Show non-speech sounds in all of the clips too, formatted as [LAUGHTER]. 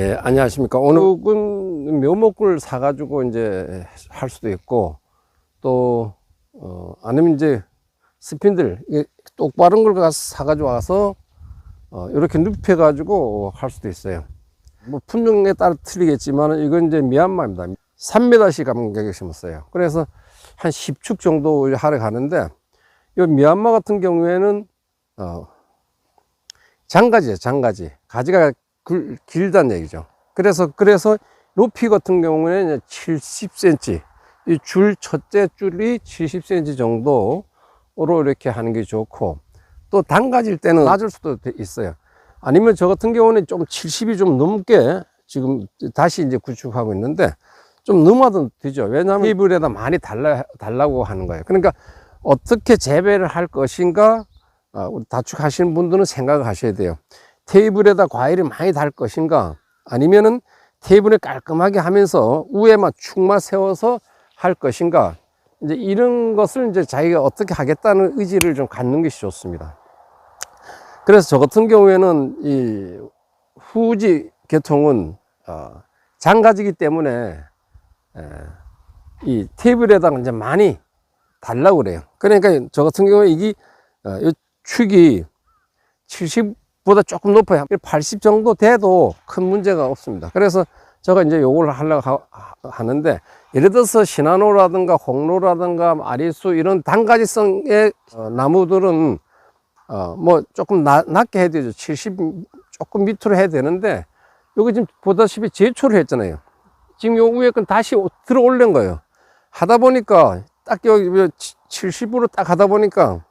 예, 안녕하십니까. 오늘은 묘목을 사가지고 이제 할 수도 있고, 또, 어, 아니면 이제 스핀들, 이게 똑바른 걸 사가지고 와서, 어, 이렇게 눕혀가지고 할 수도 있어요. 뭐 품종에 따라 틀리겠지만, 이건 이제 미얀마입니다. 3m씩 간격에 심었어요. 그래서 한 10축 정도 하러 가는데, 이 미얀마 같은 경우에는, 어, 장가지예요, 장가지. 가지가 굴, 길다는 얘기죠. 그래서, 그래서 높이 같은 경우에는 70cm, 이 줄, 첫째 줄이 70cm 정도로 이렇게 하는 게 좋고, 또 단가질 때는 낮을 수도 돼- 있어요. 아니면 저 같은 경우는 좀 70이 좀 넘게 지금 다시 이제 구축하고 있는데, 좀 넘어도 되죠. 왜냐하면 테이블에다 많이 달라, 달라고 하는 거예요. 그러니까 어떻게 재배를 할 것인가, 아, 우리 다축하시는 분들은 생각을 하셔야 돼요. 테이블에다 과일을 많이 달 것인가 아니면은 테이블을 깔끔하게 하면서 위에만 축만 세워서 할 것인가 이제 이런 것을 이제 자기가 어떻게 하겠다는 의지를 좀 갖는 것이 좋습니다. 그래서 저 같은 경우에는 이 후지 계통은 어, 장가지기 때문에 에, 이 테이블에다가 이제 많이 달라고 그래요. 그러니까 저 같은 경우에 이게 어, 이 축이 70 보다 조금 높아요. 80 정도 돼도 큰 문제가 없습니다. 그래서 제가 이제 요걸 하려고 하, 하는데 예를 들어서 시나노라든가 홍로라든가 아리수 이런 단가지성의 어, 나무들은 어, 뭐 조금 나, 낮게 해야 되죠. 70 조금 밑으로 해야 되는데 여기 지금 보다시피 제초를 했잖아요. 지금 요 위에 건 다시 들어 올린 거예요. 하다 보니까 딱 여기 70으로 딱 하다 보니까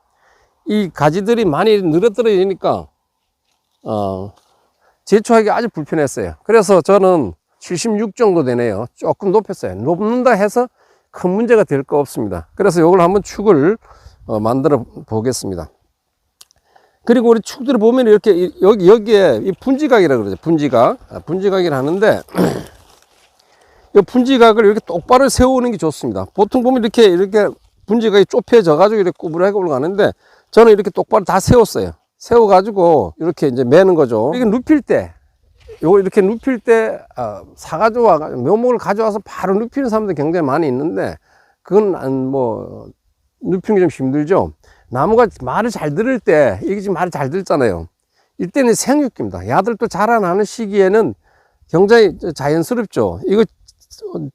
이 가지들이 많이 늘어뜨려지니까 어, 제초하기 아주 불편했어요. 그래서 저는 76 정도 되네요. 조금 높였어요. 높는다 해서 큰 문제가 될 거 없습니다. 그래서 이걸 한번 축을 어, 만들어 보겠습니다. 그리고 우리 축들을 보면 이렇게 이- 여기 여기에 이 분지각이라 그러죠. 분지각, 아, 분지각이라 하는데 [CLEARS THROAT] 이 분지각을 이렇게 똑바로 세우는 게 좋습니다. 보통 보면 이렇게 이렇게 분지각이 좁혀져 가지고 이렇게 구부러하게 올라가는데 저는 이렇게 똑바로 다 세웠어요. 세워가지고 이렇게 이제 매는 거죠. 이게 눕힐 때, 요거 이렇게 눕힐 때, 어, 사가지고 와, 묘목을 가져와서 바로 눕히는 사람들 굉장히 많이 있는데, 그건 안, 뭐, 눕히는 게 좀 힘들죠. 나무가 말을 잘 들을 때, 이게 지금 말을 잘 듣잖아요. 이때는 생육기입니다. 야들도 자라나는 시기에는 굉장히 자연스럽죠. 이거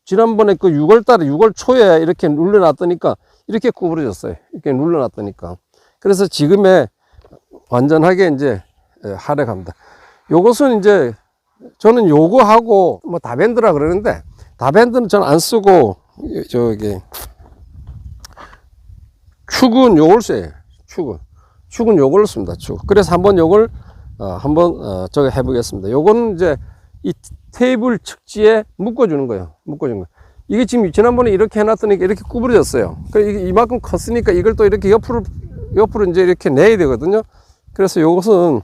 지난번에 그 6월 달에 6월 초에 이렇게 눌러놨더니까 이렇게 구부러졌어요. 이렇게 눌러놨더니까. 그래서 지금의 완전하게 이제 예, 하려 갑니다. 요것은 이제 저는 요거 하고 뭐 다밴드라 그러는데 다밴드는 저는 안 쓰고 이- 저기 축은 요걸 써요. 축은 축은 요걸로 씁니다. 축. 그래서 한번 요걸 어, 한번 어, 저기 해보겠습니다. 요거는 이제 이 테이블 측지에 묶어주는 거예요. 묶어주는 거. 이게 지금 지난번에 이렇게 해놨더니 이렇게 구부러졌어요. 그 이게 이만큼 컸으니까 이걸 또 이렇게 옆으로 옆으로 이제 이렇게 내야 되거든요. 그래서 이것은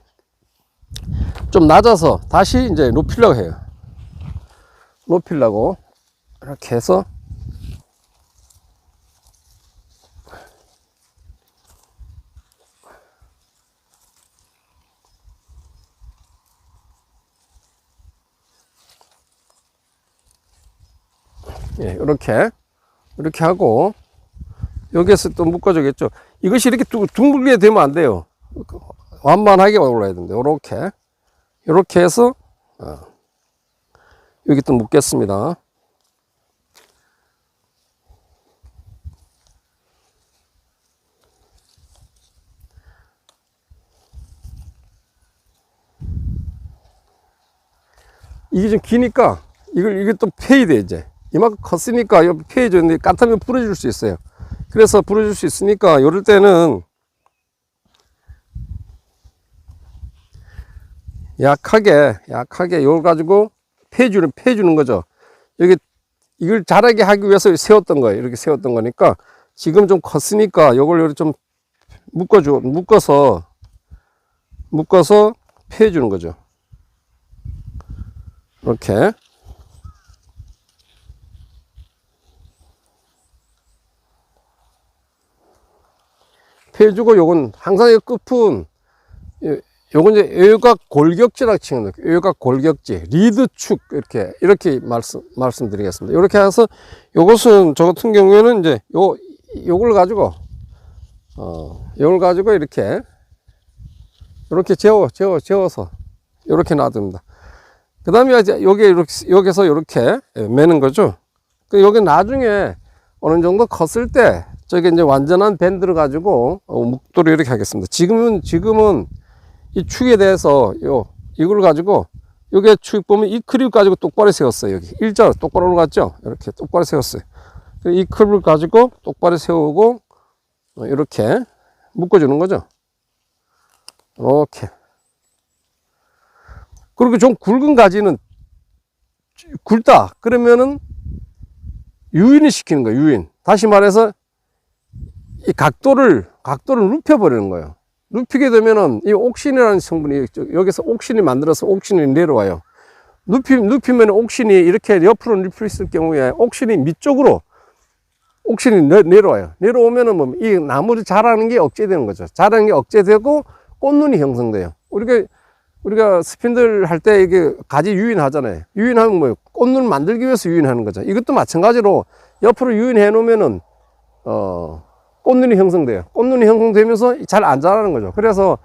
좀 낮아서 다시 이제 높이려고 해요. 높이려고 이렇게 해서 예, 이렇게 이렇게 하고 여기에서 또 묶어주겠죠. 이것이 이렇게 둥- 둥글게 되면 안 돼요. 완만하게 올라야 됩니다. 이렇게 이렇게 해서 어, 여기 또 묶겠습니다. 이게 좀 기니까 이걸 이게 또 패야 돼 이제 이만큼 컸으니까 이거 패야죠. 근데 까타면 부러질 수 있어요. 그래서 부러질 수 있으니까 이럴 때는 약하게 약하게 이걸 가지고 패주는 패주는 거죠. 여기 이걸 자라게 하기 위해서 세웠던 거예요. 이렇게 세웠던 거니까 지금 좀 컸으니까 이렇게 좀 묶어줘 묶어서 묶어서 패주는 거죠. 이렇게 패주고 요건 항상 이 끝은 이- 요건 이제 외곽 골격지라고 치는 거예요. 외곽 골격지, 리드축 이렇게 이렇게 말씀 말씀드리겠습니다. 이렇게 해서 요것은 저 같은 경우에는 이제 요 요걸 가지고 어 요걸 가지고 이렇게 이렇게 재워 재워 재워서 이렇게 놔둡니다. 그다음에 이제 여기 이렇게 여기서 이렇게 매는 거죠. 그 여기 나중에 어느 정도 컸을 때 저게 이제 완전한 밴드를 가지고 어, 묵도를 이렇게 하겠습니다. 지금은 지금은 이 축에 대해서 요 이걸 가지고 요게 축 보면 이 크립 가지고 똑바로 세웠어요. 여기 일자로 똑바로 올라갔죠. 이렇게 똑바로 세웠어요. 그이 크립을 가지고 똑바로 세우고 어, 이렇게 묶어주는 거죠. 이렇게. 그리고 좀 굵은 가지는 굵다. 그러면은 유인을 시키는 거예요. 유인. 다시 말해서 이 각도를 각도를 눕혀버리는 거예요. 눕히게 되면은 이 옥신이라는 성분이 저- 여기서 옥신이 만들어서 옥신이 내려와요. 눕히, 눕히면 옥신이 이렇게 옆으로 눕혔을 경우에 옥신이 밑쪽으로 옥신이 내, 내려와요. 내려오면은 뭐 이 나무를 자라는 게 억제되는 거죠. 자라는 게 억제되고 꽃눈이 형성돼요. 우리가 우리가 스핀들 할 때 이게 가지 유인하잖아요. 유인하면 뭐 꽃눈 만들기 위해서 유인하는 거죠. 이것도 마찬가지로 옆으로 유인해 놓으면은 어 꽃눈이 형성돼요. 꽃눈이 형성되면서 잘 안 자라는 거죠. 그래서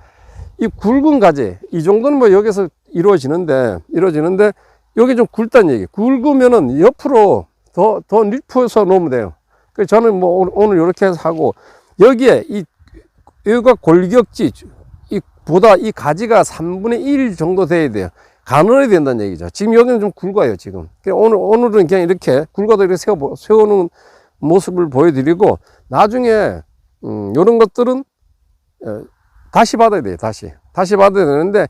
이 굵은 가지 이 정도는 뭐 여기서 이루어지는데 이루어지는데 여기 좀 굵다는 얘기. 굵으면은 옆으로 더더 립혀서 놓으면 돼요. 그 저는 뭐 오늘- 이렇게 해서 하고 여기에 이 여기가 골격지 이 보다 이 가지가 3분의 1 정도 돼야 돼요. 가늘어야 된다는 얘기죠. 지금 여기는 좀 굵어요, 지금. 오늘, 오늘은 그냥 이렇게 굵어도 이렇게 세워, 세우는 모습을 보여드리고, 나중에, 음, 요런 것들은, 어, 다시 받아야 돼요, 다시. 다시 받아야 되는데,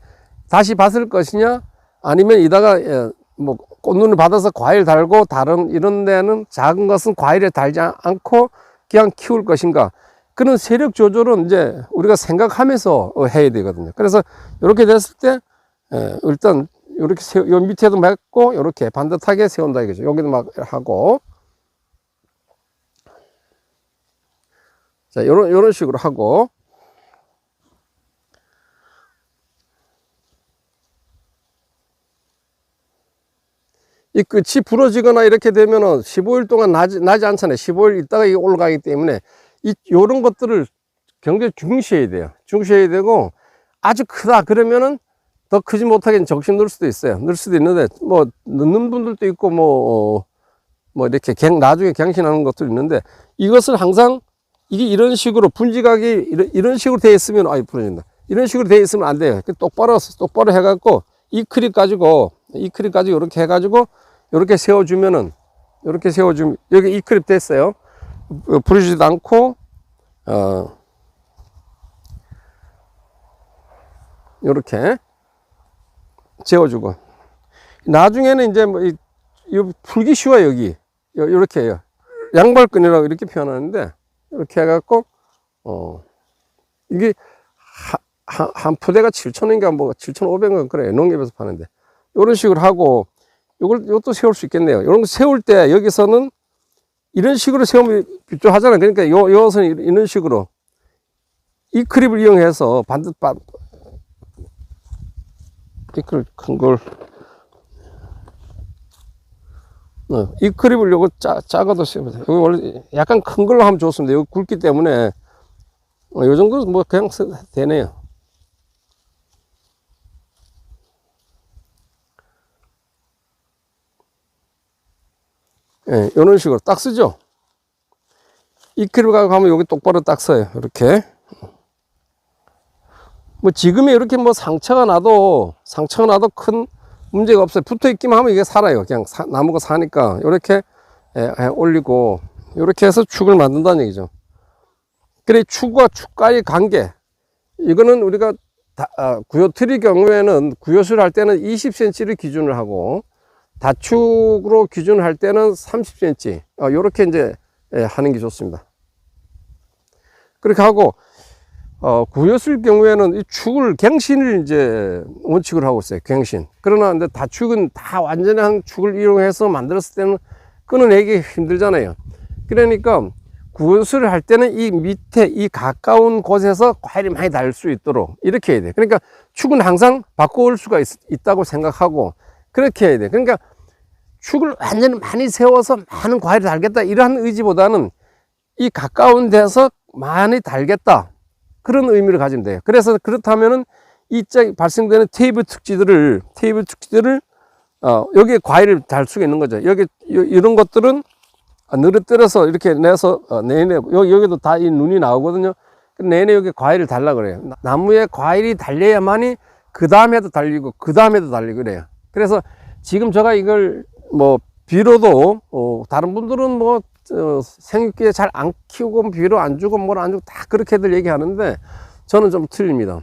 다시 받을 것이냐, 아니면 이다가, 예, 뭐, 꽃눈을 받아서 과일 달고, 다른 이런 데는 작은 것은 과일에 달지 않- 않고, 그냥 키울 것인가. 그런 세력 조절은 이제 우리가 생각하면서 어, 해야 되거든요. 그래서 이렇게 됐을 때 에, 일단 이렇게 세워, 요 밑에도 맺고 이렇게 반듯하게 세운다 이거죠. 여기도 막 하고 자 요런 요런 식으로 하고 이 끝이 부러지거나 이렇게 되면은 15일 동안 나지, 나지 않잖아요. 15일 있다가 이게 올라가기 때문에 이 요런 것들을 굉장히 중시해야 돼요. 중시해야 되고 아주 크다 그러면은 더 크지 못하게 적심 넣을 수도 있어요. 넣을 수도 있는데 뭐 넣는 분들도 있고 뭐, 어, 뭐 이렇게 갱, 나중에 갱신하는 것도 있는데 이것을 항상 이게 이런 식으로 분지각이 이런, 이런 식으로 되어 있으면 아이 부러진다. 이런 식으로 되어 있으면 안 돼요. 똑바로 똑바로 해갖고 이 크립 가지고 이 크립 가지고 이렇게 해가지고 이렇게 세워주면은 이렇게 세워주면 여기 이 크립 됐어요. 어, 부러지지도 않고 어 이렇게 재워주고 나중에는 이제 뭐 이, 이 풀기 쉬워 여기 요- 이렇게 해요 양발끈이라고 이렇게 표현하는데 이렇게 해갖고 어 이게 하, 한, 한 푸대가 7,000원인가 뭐 7,500원 그래 농협에서 파는데 이런 식으로 하고 이걸 이것도 세울 수 있겠네요. 이런 거 세울 때 여기서는 이런 식으로 세우면 비추하잖아요. 그러니까 요 요것은 이런 식으로 이 크립을 이용해서 반듯 반 이걸 큰걸 어, 이 크립을 요거 짜, 돼요. 여기 원래 약간 큰 걸로 하면 좋습니다. 여기 굵기 때문에 어, 요 정도는 뭐 그냥 쓰, 되네요. 예, 이런 식으로 딱 쓰죠. 이 크립 가고 하면 여기 똑바로 딱 써요. 이렇게. 뭐 지금에 이렇게 뭐 상처가 나도 상처가 나도 큰 문제가 없어요. 붙어 있기만 하면 이게 살아요. 그냥 사- 나무가 사니까 이렇게 예, 예, 올리고 이렇게 해서 축을 만든다는 얘기죠. 그래 축과 축과의 관계 이거는 우리가 다, 아, 구요 틀의 경우에는 구요수를 할 때는 20cm를 기준을 하고 다축으로 기준을 할 때는 30cm 어, 이렇게 이제 예, 하는 게 좋습니다. 그렇게 하고 어, 구였을 경우에는 이 축을 갱신을 이제 원칙으로 하고 있어요. 갱신. 그러나 근데 다축은 다 완전한 축을 이용해서 만들었을 때는 끊어내기 힘들잖아요. 그러니까 구슬을 할 때는 이 밑에 이 가까운 곳에서 과일이 많이 달 수 있도록 이렇게 해야 돼. 그러니까 축은 항상 바꿔올 수가 있, 있다고 생각하고 그렇게 해야 돼. 그러니까 축을 완전히 많이 세워서 많은 과일을 달겠다 이러한 의지보다는 이 가까운 데서 많이 달겠다 그런 의미를 돼요. 그래서 그렇다면은 이짝 발생되는 테이블 특지들을 테이블 특지들을 어, 여기에 과일을 달 수가 있는 거죠. 여기 요- 이런 것들은 아, 늘어뜨려서 이렇게 내서 어, 내내 여기 여기도 다 이 눈이 나오거든요. 그 내내 여기 과일을 달라 그래요. 나- 나무에 과일이 달려야만이 그 다음에도 달리고 그 다음에도 달리고 그래요. 그래서 지금 제가 이걸 뭐 비료도 어, 다른 분들은 뭐 어, 생육기에 잘 안 키우고 비료 안 주고 뭘 안 주고 다 그렇게들 얘기하는데 저는 좀 틀립니다.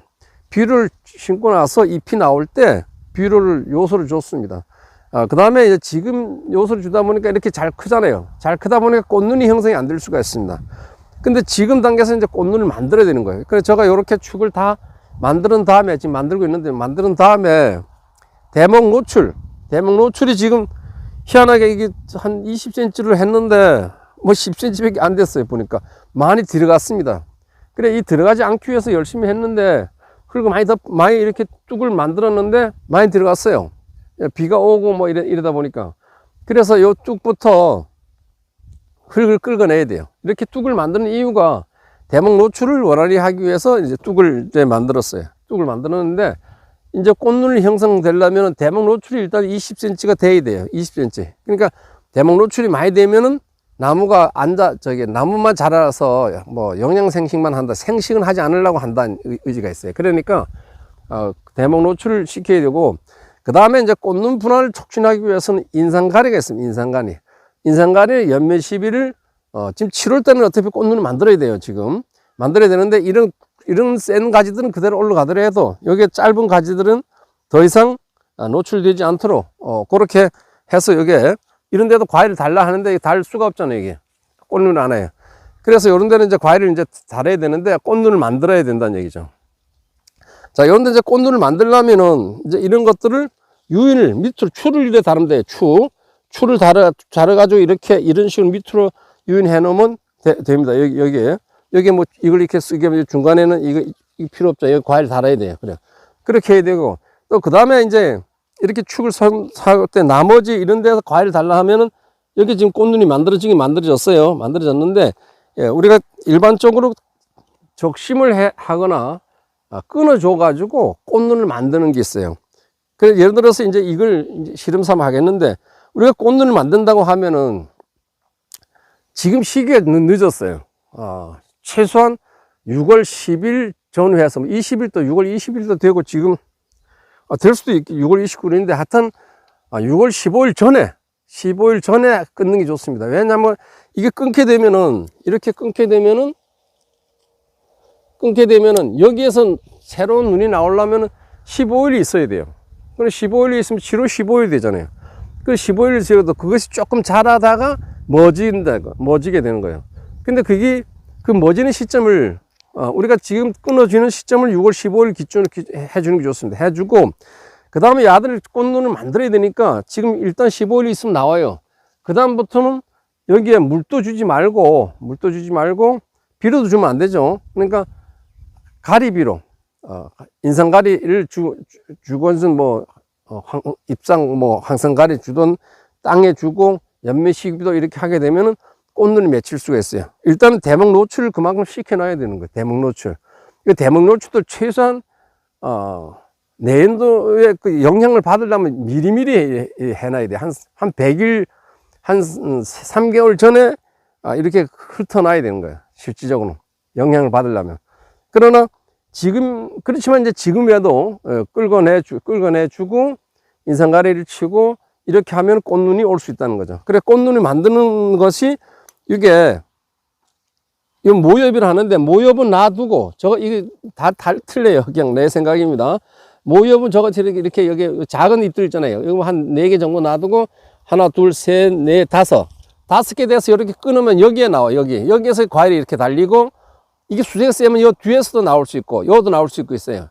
비료를 심고 나서 잎이 나올 때 비료를 요소를 줬습니다. 아, 그 다음에 이제 지금 요소를 주다 보니까 이렇게 잘 크잖아요. 잘 크다 보니까 꽃눈이 형성이 안 될 수가 있습니다. 근데 지금 단계에서 이제 꽃눈을 만들어야 되는 거예요. 그래서 제가 이렇게 축을 다 만드는 다음에 지금 만들고 있는데 만드는 다음에 대목 노출, 대목 노출이 지금 희한하게 이게 한 20cm를 했는데 뭐 10cm밖에 안 됐어요. 보니까 많이 들어갔습니다. 그래 이 들어가지 않기 위해서 열심히 했는데 그리고 많이 더 많이 이렇게 뚝을 만들었는데 많이 들어갔어요. 비가 오고 뭐 이래, 이러다 보니까 그래서 요 뚝부터 흙을 긁어내야 돼요. 이렇게 뚝을 만드는 이유가 대목 노출을 원활히 하기 위해서 이제 뚝을 이제 만들었어요. 뚝을 만들었는데 이제 꽃눈이 형성되려면 대목 노출이 일단 20cm가 돼야 돼요. 20cm. 그러니까 대목 노출이 많이 되면은 나무가 앉아 저기 나무만 자라서 뭐 영양 생식만 한다. 생식은 하지 않으려고 한다는 의- 의지가 있어요. 그러니까 어, 대목 노출을 시켜야 되고 그 다음에 이제 꽃눈 분할을 촉진하기 위해서는 인상가리가 있습니다. 인상가리. 인상가리 연매 시비를 어, 지금 7월 때는 어차피 꽃눈을 만들어야 돼요. 지금 만들어야 되는데 이런 이런 센 가지들은 그대로 올라가더라도 여기 짧은 가지들은 더 이상 아, 노출되지 않도록 어, 그렇게 해서 여기에 이런 데도 과일을 달라 하는데 달 수가 없잖아요. 이게 꽃눈을 안 해요. 그래서 이런 데는 이제 과일을 이제 달아야 되는데 꽃눈을 만들어야 된다는 얘기죠. 자, 이런 데 이제 꽃눈을 만들려면은 이제 이런 것들을 유인을 밑으로 추를 이래 다르면 돼요. 추. 추를 달아, 달아가지고 이렇게 이런 식으로 밑으로 유인해 놓으면 되, 됩니다. 여기, 여기에. 여기 뭐 이걸 이렇게 쓰게 하면 중간에는 이거, 이 필요 없죠. 여기 과일 달아야 돼요. 그래. 그렇게 해야 되고. 또 그 다음에 이제 이렇게 축을 살때 나머지 이런 데서 과일을 달라 하면은 여기 지금 꽃눈이 만들어지긴 만들어졌어요. 만들어졌는데, 예, 우리가 일반적으로 적심을 해, 하거나 아, 끊어줘 가지고 꽃눈을 만드는 게 있어요. 그래서 예를 들어서 이제 이걸 이제 실험 삼아 하겠는데 우리가 꽃눈을 만든다고 하면은 지금 시기가 늦- 늦었어요. 아, 최소한 6월 10일 전후해서 20일도 6월 20일도 되고 지금 아, 될 수도 있고 6월 29일인데 하여튼 아, 6월 15일 전에 15일 전에 끊는 게 좋습니다. 왜냐하면 이게 끊게 되면은 이렇게 끊게 되면은 끊게 되면은 여기에서 새로운 눈이 나오려면 15일이 있어야 돼요. 그럼 15일이 있으면 7월 15일 되잖아요. 그 15일 지어도 그것이 조금 자라다가 멎진다, 멎지게 되는 거예요. 근데 그게 그 멎지는 시점을 어, 우리가 지금 끊어지는 시점을 6월 15일 기준으로 기- 해주는 게 좋습니다. 해주고 그 다음에 야들 꽃눈을 만들어야 되니까 지금 일단 15일이 있으면 나와요. 그 다음부터는 여기에 물도 주지 말고 물도 주지 말고 비료도 주면 안 되죠. 그러니까 가리비로 어, 인상가리를 주, 주, 주건슨 뭐 어, 황, 입상 뭐 항상가리 주던 땅에 주고 연매시기도 이렇게 하게 되면은 꽃눈이 맺힐 수가 있어요. 일단 대목 노출을 그만큼 시켜놔야 되는 거예요. 대목 노출. 이 대목 노출도 최소한 어, 내년도에 그 영향을 받으려면 미리미리 해놔야 돼. 한, 한 100일, 한 3개월 전에 아, 이렇게 훑어놔야 되는 거예요. 실질적으로. 영향을 받으려면. 그러나 지금, 그렇지만 이제 지금이라도 어, 끌어내, 주, 끌어내 주고 인상가리를 치고 이렇게 하면 꽃눈이 올 수 있다는 거죠. 그래, 꽃눈이 만드는 것이 이게 이 모엽을 하는데 모엽은 놔두고 저거 이게 다, 다 틀려요. [LAUGHS] 그냥 내 생각입니다. 모엽은 저거 이렇게 이렇게 여기 작은 잎들 있잖아요. 이거 한 네 개 정도 놔두고 하나, 둘, 셋, 넷, 다섯. 다섯 개 돼서 이렇게 끊으면 여기에 나와. 여기. 여기에서 과일이 이렇게 달리고 이게 수세가 세면 요 뒤에서도 나올 수 있고 요도 나올 수 있고 있어요.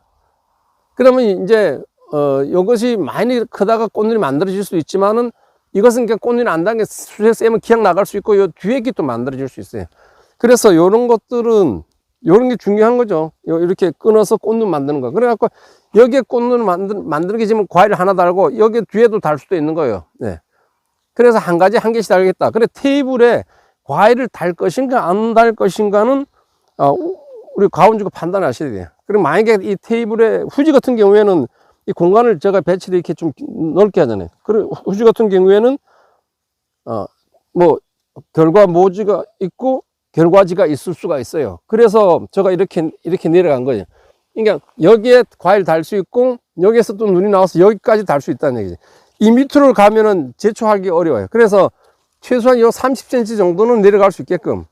그러면 이제 어 요것이 많이 크다가 꽃눈이 만들어질 수 있지만은 이것은 그냥 꽃눈이 안 닿는 게 수세 세면 그냥 나갈 수 있고 요 뒤에 게또 만들어질 수 있어요. 그래서 요런 것들은 요런 게 중요한 거죠. 요- 이렇게 끊어서 꽃눈 만드는 거. 그래갖고 여기에 꽃눈을 만들, 만드는 게 지금 과일 하나 달고 여기 뒤에도 달 수도 있는 거예요. 네. 그래서 한 가지 한 개씩 달겠다. 그래 테이블에 과일을 달 것인가 안 달 것인가는 어, 우리 가운주가 판단하셔야 돼요. 그리고 만약에 이 테이블에 후지 같은 경우에는 이 공간을 제가 배치를 이렇게 좀 넓게 하잖아요. 그리고 후지 같은 경우에는 어, 뭐 결과 모지가 있고 결과지가 있을 수가 있어요. 그래서 제가 이렇게 이렇게 내려간 거예요. 그러니까 여기에 과일 달 수 있고 여기에서 또 눈이 나와서 여기까지 달 수 있다는 얘기죠. 이 밑으로 가면은 제초하기 어려워요. 그래서 최소한 요 30cm 정도는 내려갈 수 있게끔.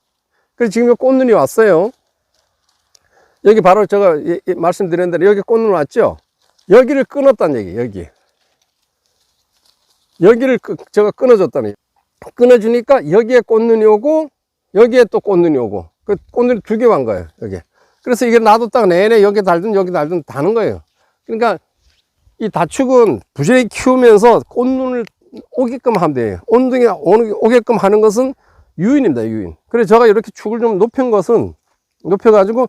그래서 지금 요 꽃눈이 왔어요. 여기 바로 제가 말씀드린 대로 여기 꽃눈 왔죠? 여기를 끊었다는 얘기, 여기. 여기를 끄- 제가 끊어줬다는 얘기. 끊어주니까 여기에 꽃눈이 오고 여기에 또 꽃눈이 오고. 그 꽃눈이 두 개 간 거예요 여기 그래서 이게 놔뒀다가 내내 여기 달든 여기 달든 다는 거예요. 그러니까 이 다축은 부지런히 키우면서 꽃눈을 오게끔 하면 돼요. 오는- 오게끔 하는 것은 유인입니다 유인. 그래서 제가 이렇게 축을 좀 높인 것은 높여 가지고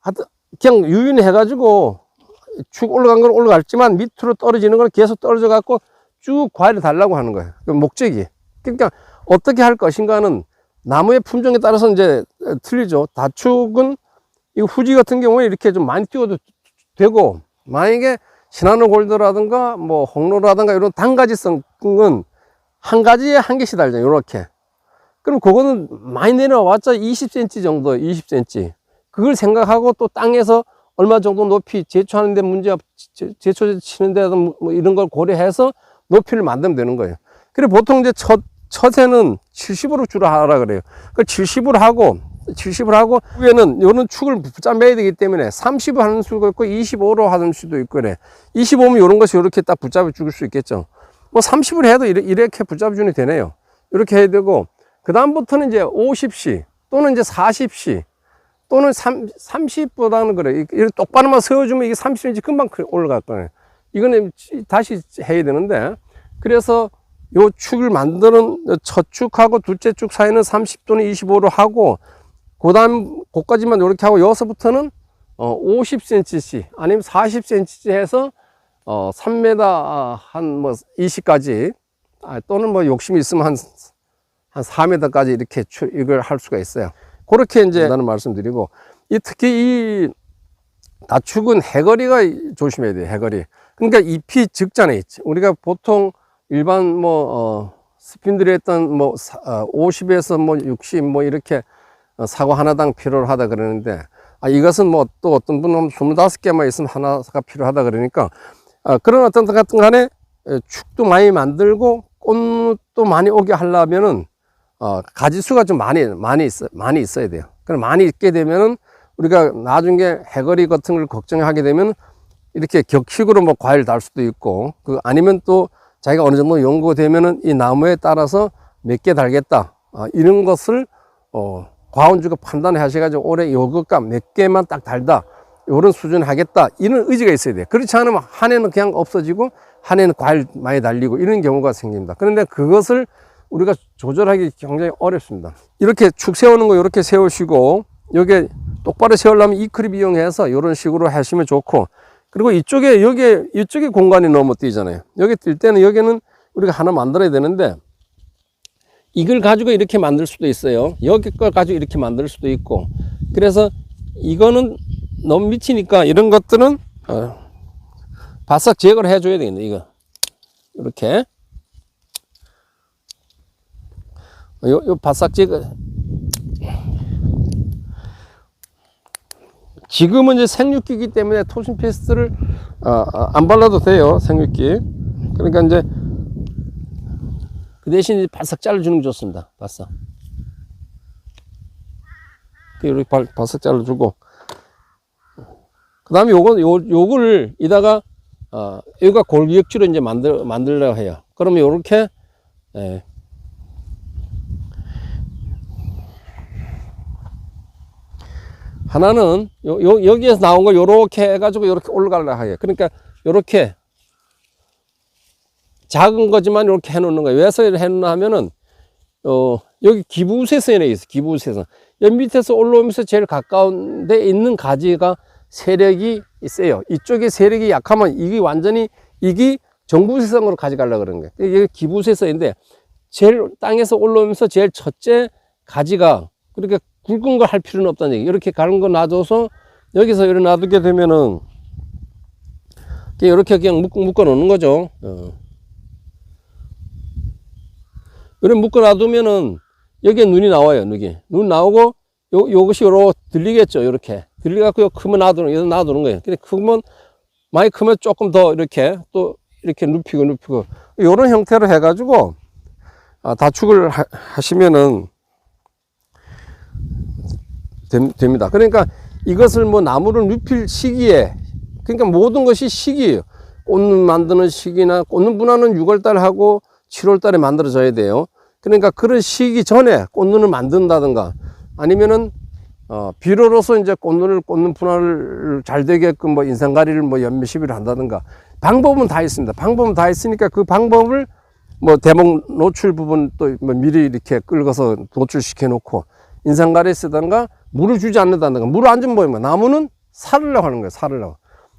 하여튼 그냥 유인해 가지고 축 올라간 건 올라갔지만 밑으로 떨어지는 건 계속 떨어져 갖고 쭉 과일을 달라고 하는 거예요 그 목적이 그러니까 어떻게 할 것인가는 나무의 품종에 따라서 이제 틀리죠. 다축은 이 후지 같은 경우에 이렇게 좀 많이 띄워도 되고 만약에 시나노 골드라든가 뭐 홍로라든가 이런 단가지성은 한 가지에 한 개씩 달잖아요. 이렇게. 그럼 그거는 많이 내려왔자 20cm 정도, 20cm. 그걸 생각하고 또 땅에서 얼마 정도 높이 제초하는 데 문제 없, 제- 제초 치는 데 뭐 이런 걸 고려해서 높이를 만들면 되는 거예요. 그래 보통 이제 첫 첫에는 70으로 주로 하라 그래요. 그 70으로 하고 70으로 하고 위에는 요런 축을 붙잡아야 되기 때문에 30을 하는 수도 있고 25로 하는 수도 있고 그래. 25면 요런 것이 이렇게 딱 붙잡아 줄수 있겠죠. 뭐 30을 해도 이렇게, 붙잡아 주면 되네요. 이렇게 해야 되고 그 다음부터는 이제 50시 또는 이제 40시 또는 3, 30보다는 그래. 이렇게 똑바로만 세워주면 이게 30cm 금방 크- 올라갈 거예요. 이거는 다시 해야 되는데 그래서 요 축을 만드는 첫 축하고 둘째 축 사이는 30 또는 25로 하고 그 다음 고까지만 이렇게 하고 여기서부터는 어 50cm씩 아니면 40cm씩 해서 어 3m 한 뭐 20까지 아, 또는 뭐 욕심이 있으면 한, 한 4m까지 이렇게 추, 이걸 할 수가 있어요. 그렇게 이제 나는 말씀드리고 이 특히 이 다축은 해거리가 조심해야 돼요. 해거리. 그러니까 잎이 적잖아요. 우리가 보통 일반 뭐 어, 스핀들이 했던 뭐 사, 어, 50에서 뭐 60 뭐 이렇게 어, 사과 하나당 필요로 하다 그러는데 아 이것은 뭐 또 어떤 분은 25개만 있으면 하나가 필요하다 그러니까 아, 그런 어떤 것 같은 간에 에, 축도 많이 만들고 꽃도 많이 오게 하려면은 어, 가지 수가 좀 많이 많이 있어 많이 있어야 돼요. 그럼 많이 있게 되면은 우리가 나중에 해거리 같은 걸 걱정하게 되면 이렇게 격식으로 뭐 과일 달 수도 있고 그 아니면 또 자기가 어느 정도 연구되면은 이 나무에 따라서 몇 개 달겠다. 어, 이런 것을 어, 과원주가 판단해 하셔가지고 올해 요것값 몇 개만 딱 달다. 이런 수준 하겠다. 이런 의지가 있어야 돼요. 그렇지 않으면 한 해는 그냥 없어지고 한 해는 과일 많이 달리고 이런 경우가 생깁니다. 그런데 그것을 우리가 조절하기 굉장히 어렵습니다 이렇게 축 세우는 거 이렇게 세우시고 여기에 똑바로 세우려면 이 크립 이용해서 이런 식으로 하시면 좋고 그리고 이쪽에 여기 이쪽에 공간이 너무 뛰잖아요. 여기 뛸 때는 여기는 우리가 하나 만들어야 되는데 이걸 가지고 이렇게 만들 수도 있어요. 여기 걸 가지고 이렇게 만들 수도 있고 그래서 이거는 너무 미치니까 이런 것들은 어, 바싹 제거를 해줘야 되겠네 이거 이렇게 요, 요 바싹 제거 지금은 이제 생육기이기 때문에 토신 페스트를 어, 어, 안 발라도 돼요 생육기. 그러니까 이제 그 대신 바싹 잘라주는 게 좋습니다 바싹. 이렇게 바, 바싹 잘라주고. 그 다음에 요거 요, 요거를 이다가 어, 여기가 골기역지로 이제 만들 만들려고 해요. 그러면 요렇게 예, 하나는 요, 요, 여기에서 나온 걸 요렇게 해가지고 요렇게 올라가려고 해요. 그러니까 요렇게 작은 거지만 이렇게 해놓는 거예요. 왜 해놓나 하면은, 어, 여기 기부세선이 있어, 기부세선. 옆 밑에서 올라오면서 제일 가까운 데 있는 가지가 세력이 세요. 이쪽에 세력이 약하면 이게 완전히 이게 정부세성으로 가져가려고 그러는 거예요. 이게 기부세서인데 제일 땅에서 올라오면서 제일 첫째 가지가 그렇게 굵은 걸 할 필요는 없다는 얘기. 이렇게 가는 거 놔줘서 여기서 이렇게 놔두게 되면은 이렇게 그냥 묶어, 묶어 놓는 거죠. 어. 이렇게 묶어 놔두면은 여기에 눈이 나와요, 눈이. 눈 나오고 요, 요것이 요로 들리겠죠, 요렇게. 들려갖고 요 크면 놔두는, 요 놔두는 거예요. 근데 크면, 많이 크면 조금 더 이렇게 또 이렇게 눕히고 눕히고. 요런 형태로 해가지고, 아, 다축을 하, 하시면은 됨- 됩니다. 그러니까 이것을 뭐 나무를 눕힐 시기에, 그러니까 모든 것이 시기예요. 꽃눈 만드는 시기나 꽃눈 분화는 6월달 하고 7월달에 만들어져야 돼요. 그러니까 그런 시기 전에 꽃눈을 만든다든가 아니면은 어, 비료로서 이제 꽃눈을 꽃눈 분화를 잘 되게끔 뭐 인상가리를 뭐 연몇 시비를 한다든가 방법은 다 있습니다. 방법은 다 있으니까 그 방법을 뭐 대목 노출 부분 또 뭐 미리 이렇게 긁어서 노출시켜 놓고 인상가리 쓰던가 물을 주지 않는다든가 물을 안 주면 뭐예요? 나무는 살으려고 하는 거예요. 살으려고.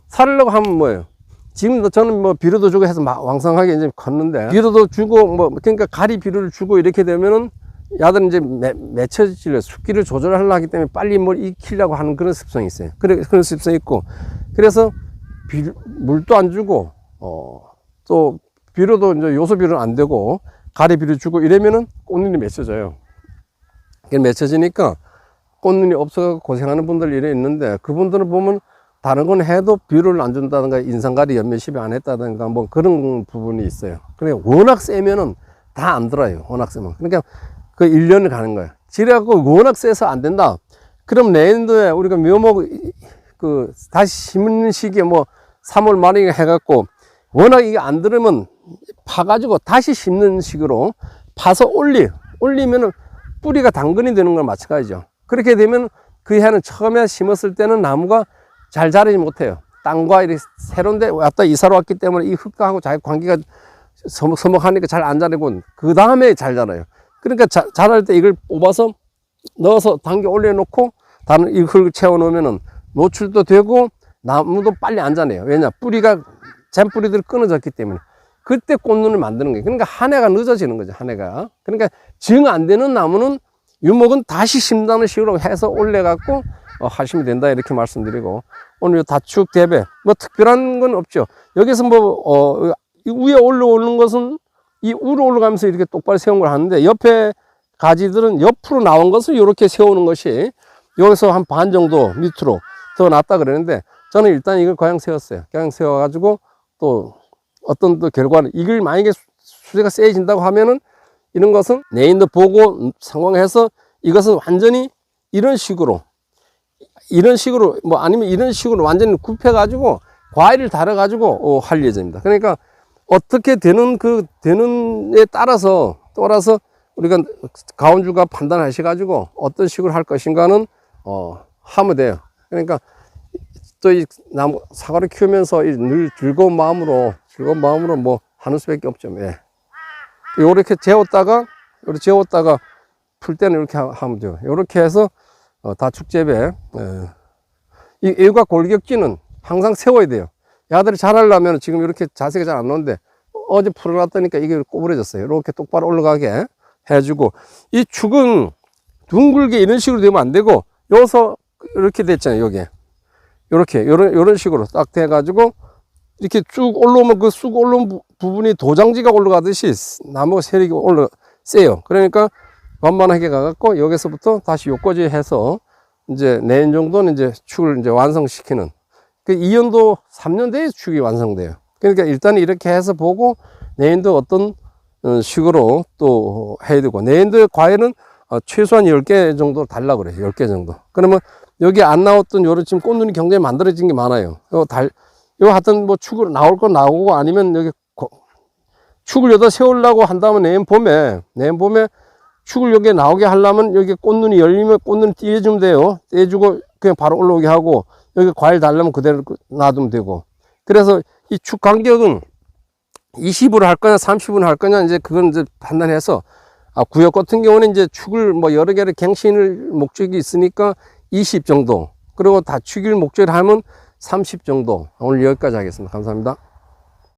살으려고 하면 뭐예요? 지금 저는 뭐 비료도 주고 해서 막 왕성하게 이제 컸는데 비료도 주고 뭐 그러니까 가리 비료를 주고 이렇게 되면은 야들은 이제 매, 맺혀질 숫기를 조절하려 하기 때문에 빨리 뭘 익히려고 하는 그런 습성이 있어요. 그래 그런 습성이 있고 그래서 비, 물도 안 주고 어 또 비료도 이제 요소 비료는 안 되고 가리 비료 주고 이러면은 꽃눈이 맺혀져요. 그게 맺혀지니까 꽃눈이 없어서 고생하는 분들 이래 있는데 그분들은 보면 다른 건 해도 비료를 안 준다든가 인상가리 연면십이 안 했다든가 뭐 그런 부분이 있어요. 그러니까 워낙 세면은 다 안 들어요. 워낙 세면. 그러니까 그 1년을 가는 거예요. 지래갖고 워낙 세서 안 된다. 그럼 내년도에 우리가 묘목 그 다시 심는 시기에 뭐 3월 말에 해갖고 워낙 이게 안 들으면 파가지고 다시 심는 식으로 파서 올리 올리면은 뿌리가 당근이 되는 걸 마찬가지죠. 그렇게 되면 그 해는 처음에 심었을 때는 나무가 잘 자라지 못해요. 땅과 이렇게 새로운 데 왔다 이사를 왔기 때문에 이 흙하고 자기 관계가 서먹, 서먹하니까 잘 안 자라고 그 다음에 잘 자라요. 그러니까 자, 자랄 때 이걸 뽑아서 넣어서 당겨 올려놓고 다른 이 흙을 채워놓으면은 노출도 되고 나무도 빨리 안 자라요. 왜냐? 뿌리가 잼뿌리들이 끊어졌기 때문에. 그때 꽃눈을 만드는 거예요. 그러니까 한 해가 늦어지는 거죠. 한 해가. 그러니까 정안 되는 나무는 유목은 다시 심다는 식으로 해서 올려갖고 어, 하시면 된다 이렇게 말씀드리고 오늘 요 다축 대배 뭐 특별한 건 없죠. 여기서 뭐 어, 이 위에 올라오는 것은 이 위로 올라가면서 이렇게 똑바로 세운 걸 하는데 옆에 가지들은 옆으로 나온 것을 이렇게 세우는 것이 여기서 한 반 정도 밑으로 더 낫다 그러는데 저는 일단 이걸 그냥 세웠어요. 그냥 세워가지고 또 어떤 또 결과를 이걸 만약에 수- 수세가 세진다고 하면은 이런 것은 내인도 보고 상황해서 이것은 완전히 이런 식으로 이런 식으로 뭐 아니면 이런 식으로 완전히 굽혀 가지고 과일을 달아 가지고 어, 할 예정입니다. 그러니까 어떻게 되는 그 되는에 따라서 따라서 우리가 가운주가 판단하셔 가지고 어떤 식으로 할 것인가는 어 하면 돼요. 그러니까 또 이 나무 사과를 키우면서 이늘 즐거운 마음으로 즐거운 마음으로 뭐 하는 수밖에 없죠. 예. 요렇게 재웠다가 요렇게 재웠다가 풀 때는 이렇게 하- 하면 돼요. 요렇게 해서 어, 다축재배 예. 이 일과 골격지는 항상 세워야 돼요. 야들이 자라려면 지금 이렇게 자세가 잘 안 나오는데 어제 풀어놨다니까 이게 꼬부러졌어요. 이렇게 똑바로 올라가게 해주고 이 축은 둥글게 이런 식으로 되면 안 되고 여기서 이렇게 됐잖아요. 여기 이렇게 요런 요런 식으로 딱 돼가지고 이렇게 쭉 올라오면 그 쑥 올라온 부- 부분이 도장지가 올라가듯이 나무가 세력이 올라 세요. 그러니까 완만하게 가갖고 여기서부터 다시 요까지 해서 이제 내년 정도는 이제 축을 이제 완성시키는 그 2년도 3년 뒤에 축이 완성돼요. 그러니까 일단 이렇게 해서 보고 내년도 어떤 어, 식으로 또 해야 되고 내년도에 과일은 어, 최소한 10개 정도 달라 그래요. 10개 정도. 그러면 여기 안 나왔던 요런 지금 꽃눈이 굉장히 만들어진 게 많아요. 요 달, 요 하여튼 뭐 축으로 나올 건 나오고 아니면 여기 축을 여기다 세우려고 한다면 내년 봄에 내년 봄에 축을 여기에 나오게 하려면 여기 꽃눈이 열리면 꽃눈 띄워주면 돼요. 떼주고 그냥 바로 올라오게 하고 여기 과일 달라면 그대로 그 놔두면 되고. 그래서 이 축 간격은 20으로 할 거냐 30으로 할 거냐 이제 그건 이제 판단해서 아, 구역 같은 경우는 이제 축을 뭐 여러 개를 갱신을 목적이 있으니까 20 정도. 그리고 다 축일 목적을 하면 30 정도 오늘 여기까지 하겠습니다. 감사합니다.